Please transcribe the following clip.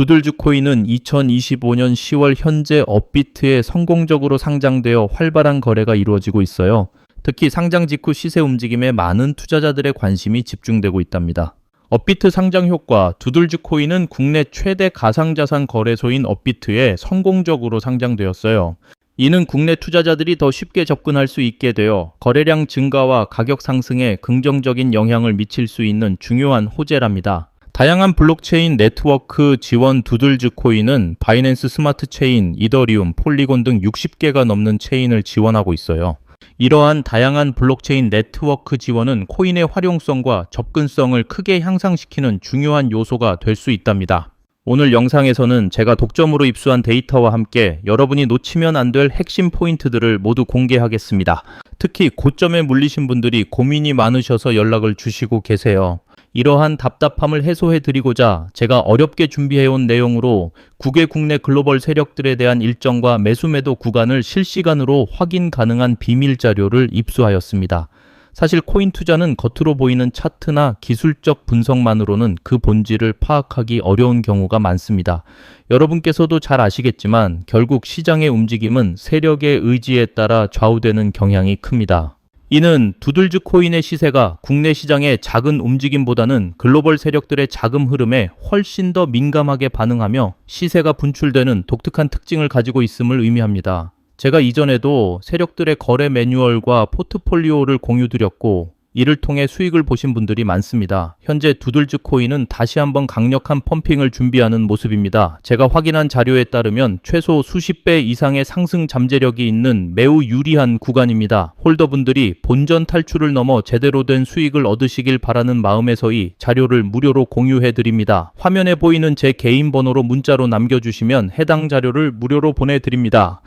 두들즈 코인은 2025년 10월 현재 업비트에 성공적으로 상장되어 활발한 거래가 이루어지고 있어요. 특히 상장 직후 시세 움직임에 많은 투자자들의 관심이 집중되고 있답니다. 업비트 상장 효과 두들즈 코인은 국내 최대 가상자산 거래소인 업비트에 성공적으로 상장되었어요. 이는 국내 투자자들이 더 쉽게 접근할 수 있게 되어 거래량 증가와 가격 상승에 긍정적인 영향을 미칠 수 있는 중요한 호재랍니다. 다양한 블록체인 네트워크 지원 두들즈 코인은 바이낸스 스마트 체인, 이더리움, 폴리곤 등 60개가 넘는 체인을 지원하고 있어요. 이러한 다양한 블록체인 네트워크 지원은 코인의 활용성과 접근성을 크게 향상시키는 중요한 요소가 될 수 있답니다. 오늘 영상에서는 제가 독점으로 입수한 데이터와 함께 여러분이 놓치면 안 될 핵심 포인트들을 모두 공개하겠습니다. 특히 고점에 물리신 분들이 고민이 많으셔서 연락을 주시고 계세요. 이러한 답답함을 해소해 드리고자 제가 어렵게 준비해온 내용으로 국외 국내 글로벌 세력들에 대한 일정과 매수 매도 구간을 실시간으로 확인 가능한 비밀 자료를 입수하였습니다. 사실 코인 투자는 겉으로 보이는 차트나 기술적 분석만으로는 그 본질을 파악하기 어려운 경우가 많습니다. 여러분께서도 잘 아시겠지만 결국 시장의 움직임은 세력의 의지에 따라 좌우되는 경향이 큽니다. 이는 두들즈 코인의 시세가 국내 시장의 작은 움직임보다는 글로벌 세력들의 자금 흐름에 훨씬 더 민감하게 반응하며 시세가 분출되는 독특한 특징을 가지고 있음을 의미합니다. 제가 이전에도 세력들의 거래 매뉴얼과 포트폴리오를 공유드렸고 이를 통해 수익을 보신 분들이 많습니다. 현재 두들즈 코인은 다시 한번 강력한 펌핑을 준비하는 모습입니다. 제가 확인한 자료에 따르면 최소 수십 배 이상의 상승 잠재력이 있는 매우 유리한 구간입니다. 홀더분들이 본전 탈출을 넘어 제대로 된 수익을 얻으시길 바라는 마음에서 이 자료를 무료로 공유해 드립니다. 화면에 보이는 제 개인 번호로 문자로 남겨주시면 해당 자료를 무료로 보내드립니다.